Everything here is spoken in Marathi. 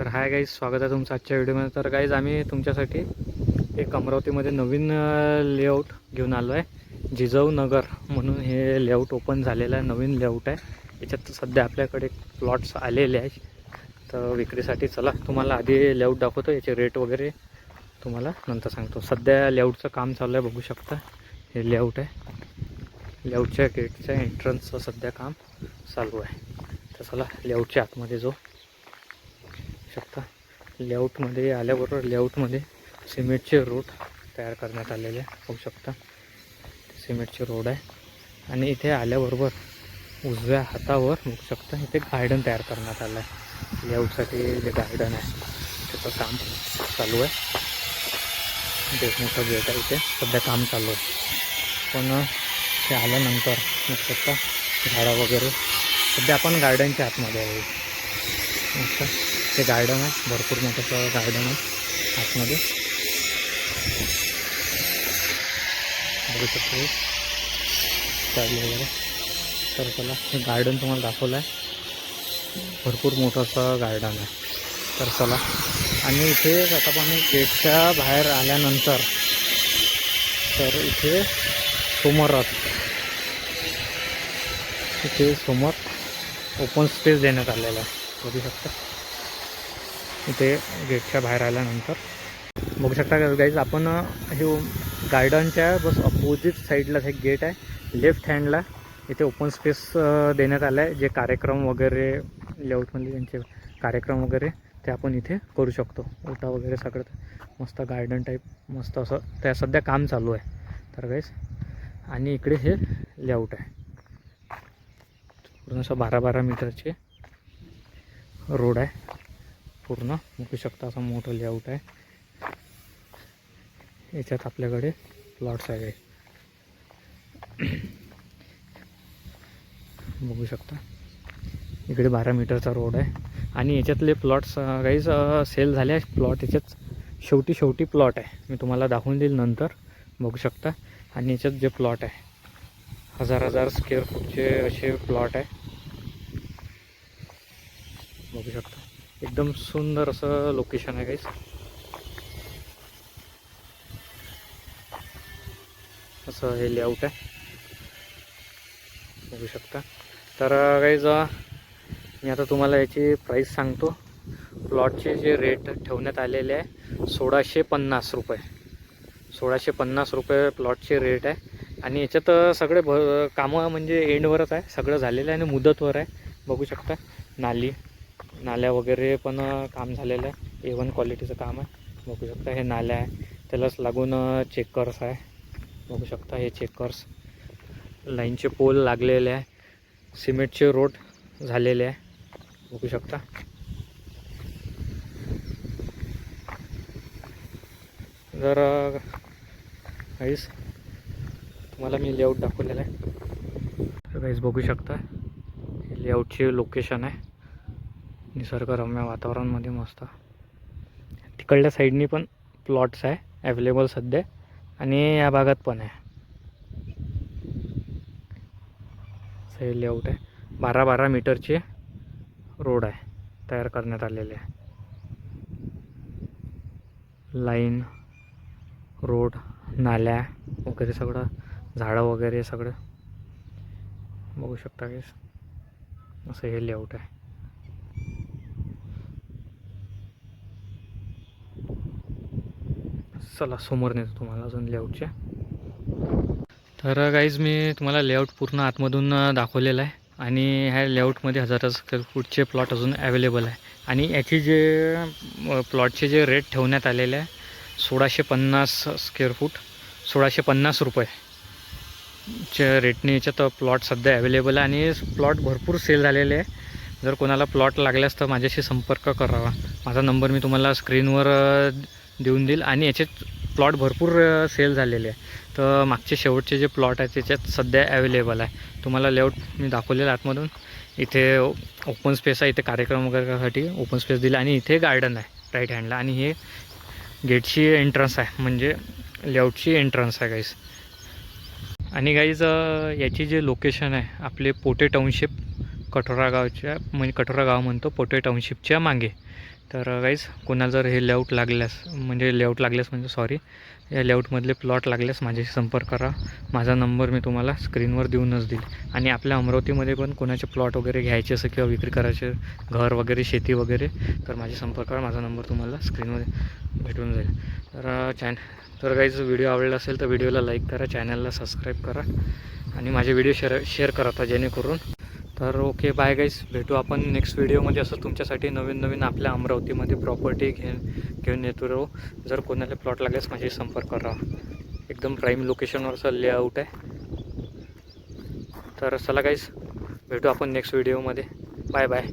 तर हाय गाईज स्वागत आहे तुमचं आजच्या व्हिडिओमध्ये तर गाईज आम्ही तुमच्यासाठी एक अमरावतीमध्ये नवीन लेआउट घेऊन आलो आहे. जिजाऊ नगर म्हणून हे लेआउट ओपन झालेलं आहे नवीन लेआउट आहे. याच्यात सध्या आपल्याकडे प्लॉट्स आलेले आहे तर विक्रीसाठी चला तुम्हाला आधी लेआउट दाखवतो. याचे रेट वगैरे तुम्हाला नंतर सांगतो. सध्या लेआउटचं काम चालू आहे बघू शकता. हे लेआउट आहे. लेआउटच्या गेटच्या एंट्रन्सचं सध्या काम चालू आहे. तर चला लेआउटच्या आतमध्ये जो शकता. लेआउटमध्ये आल्याबरोबर लेआउटमध्ये सिमेंटचे रोड तयार करण्यात आलेले आहे होऊ शकता. सिमेंटचे रोड आहे. आणि इथे आल्याबरोबर उजव्या हातावर बघू शकता इथे गार्डन तयार करण्यात आलं आहे लेआउटसाठी जे गार्डन आहे त्याचं काम चालू आहे. इथे मोठं गेट आहे इथे. सध्या काम चालू आहे. पण ते आल्यानंतर बघू शकता झाडं वगैरे. सध्या आपण गार्डनच्या आतमध्ये आहे. ते गार्डन आहे. भरपूर मोठं गार्डन आहे. आतमध्ये. बघू शकतो चालू वगैरे. तर चला हे गार्डन तुम्हाला दाखवलं आहे. भरपूर मोठं असं गार्डन आहे. तर चला. आणि इथे आता पण गेटच्या बाहेर आल्यानंतर तर इथे समोरच इथे समोर ओपन स्पेस देण्यात आलेला आहे. बघू शकता. इथे गेटच्या बाहेर आल्यानंतर. बघू शकता गाईज आपण हे गार्डनच्या बस अपोजिट साईडलाच एक गेट आहे. लेफ्ट हँडला इथे ओपन स्पेस देण्यात आलं आहे जे कार्यक्रम वगैरे लेआउटमध्ये त्यांचे कार्यक्रम वगैरे ते आपण इथे करू शकतो. ओटा वगैरे सगळं मस्त गार्डन टाईप मस्त असं त्या सध्या काम चालू आहे. तर गाईज आणि इकडे हे लेआउट आहे. पूर्ण असं बारा बारा मीटरचे रोड आहे. पूर्ण बघू शकता असं मोठं लेआउट आहे. याच्यात आपल्याकडे प्लॉट्स आहे. बघू शकता. इकडे बारा मीटरचा रोड आहे. आणि याच्यातले प्लॉट्स काहीच सेल झाले आहे प्लॉट याच्यात शेवटी शेवटी प्लॉट आहे. मी तुम्हाला दाखवून देईल नंतर. बघू शकता. आणि याच्यात जे प्लॉट आहे हजार हजार स्क्वेअर फूटचे असे प्लॉट आहे. बघू शकता. एकदम सुंदर असं लोकेशन आहे काहीच असं हे लेआउट आहे. बघू शकता. तर काहीच मी आता तुम्हाला याची प्राईस सांगतो. प्लॉटचे जे रेट ठेवण्यात आलेले आहे सोळाशे पन्नास रुपये. सोळाशे पन्नास रुपये प्लॉटचे रेट आहे. आणि याच्यात सगळे भ कामं म्हणजे एंडवरच आहे. सगळं झालेलं आहे आणि मुदतवर आहे. बघू शकता. नाली. नाल्या वगैरे पण काम झालेलं आहे. ए वन क्वालिटीचं काम आहे. बघू शकता हे नाल्या आहे. त्यालाच लागून चेकर्स आहे. बघू शकता हे चेकर्स लाईनचे पोल लागलेले आहे. सिमेंटचे रोड झालेले आहे. बघू शकता. जर काहीच तुम्हाला मी लेआउट दाखवलेला आहे. काहीच बघू शकता. हे लेआउटचे लोकेशन आहे. निसर्गरम्य वातावरणमध्ये मस्त. तिकडल्या साईडनी पण प्लॉट्स आहे ॲवेलेबल सध्या आणि या भागात पण आहे. असं हे लेआउट आहे. बारा बारा मीटरचे रोड आहे तयार करण्यात आलेले आहे. लाईन रोड नाल्या वगैरे सगळं झाडं वगैरे सगळं. बघू शकता की असं हे लेआउट आहे. चला समोर नेतो तुम्हाला अजून लेआउटच्या तर uh, गाईज मी तुम्हाला लेआउट पूर्ण आतमधून दाखवलेला दाखवलेलं आहे. आणि ह्या लेआउटमध्ये हजार स्क्वेअर फूटचे प्लॉट अजून अवेलेबल आहे. आणि याची जे uh, प्लॉटचे जे रेट ठेवण्यात आलेले आहे सोळाशे पन्नास स्क्वेअर फूट सोळाशे पन्नास रुपये. च्या रेटने याच्यात प्लॉट सध्या अवेलेबल आहे. आणि प्लॉट भरपूर सेल झालेले आहे. जर कोणाला प्लॉट लागल्यास तर माझ्याशी संपर्क करावा. माझा नंबर मी तुम्हाला स्क्रीनवर देऊन देईल. आणि याचे प्लॉट भरपूर सेल झालेले आहे तर मागचे शेवटचे जे प्लॉट आहेत त्याच्यात सध्या अवेलेबल आहे. तुम्हाला लेआउट मी दाखवलेलं आतमधून. इथे ओपन स्पेस आहे इथे कार्यक्रम वगैरेसाठी ओपन स्पेस दिला आणि इथे गार्डन आहे राईट हँडला. आणि हे गेटची एंट्रन्स आहे म्हणजे लेआउटची एंट्रन्स आहे गाईज आणि गाईज याची जे लोकेशन आहे आपले पोटे टाउनशिप कठोरा गावच्या म्हणजे कठोरा गाव म्हणतो पोटे टाउनशिपच्या मागे. तर गाईज कोणाला जर हे लेआउट लागल्यास म्हणजे लेआउट लागल्यास म्हणजे सॉरी या लेआउटमधले प्लॉट लागल्यास माझ्याशी संपर्क करा. माझा नंबर मी तुम्हाला स्क्रीनवर देऊनच देईल. आणि आपल्या अमरावतीमध्ये पण कोणाचे प्लॉट वगैरे घ्यायचे असं किंवा विक्री करायचे घर वगैरे शेती वगैरे तर माझी संपर्क करा. माझा नंबर तुम्हाला स्क्रीनवर भेटून जाईल. तर चॅन तर काहीच व्हिडिओ आवडला असेल तर व्हिडिओला लाईक करा चॅनलला सबस्क्राईब करा. आणि माझे व्हिडिओ शेअर शेअर करा जेणेकरून तर ओके बाय गाईस भेटू आपण नेक्स्ट व्हिडिओमध्ये असं तुमच्यासाठी नवीन नवीन आपल्या अमरावतीमध्ये प्रॉपर्टी घे घेऊन येतो राहू जर कोणाला प्लॉट लागल्यास माझी संपर्क करा. एकदम प्राईम लोकेशनवर लेआउट आहे. तर चला गाईज भेटू आपण नेक्स्ट व्हिडिओमध्ये बाय बाय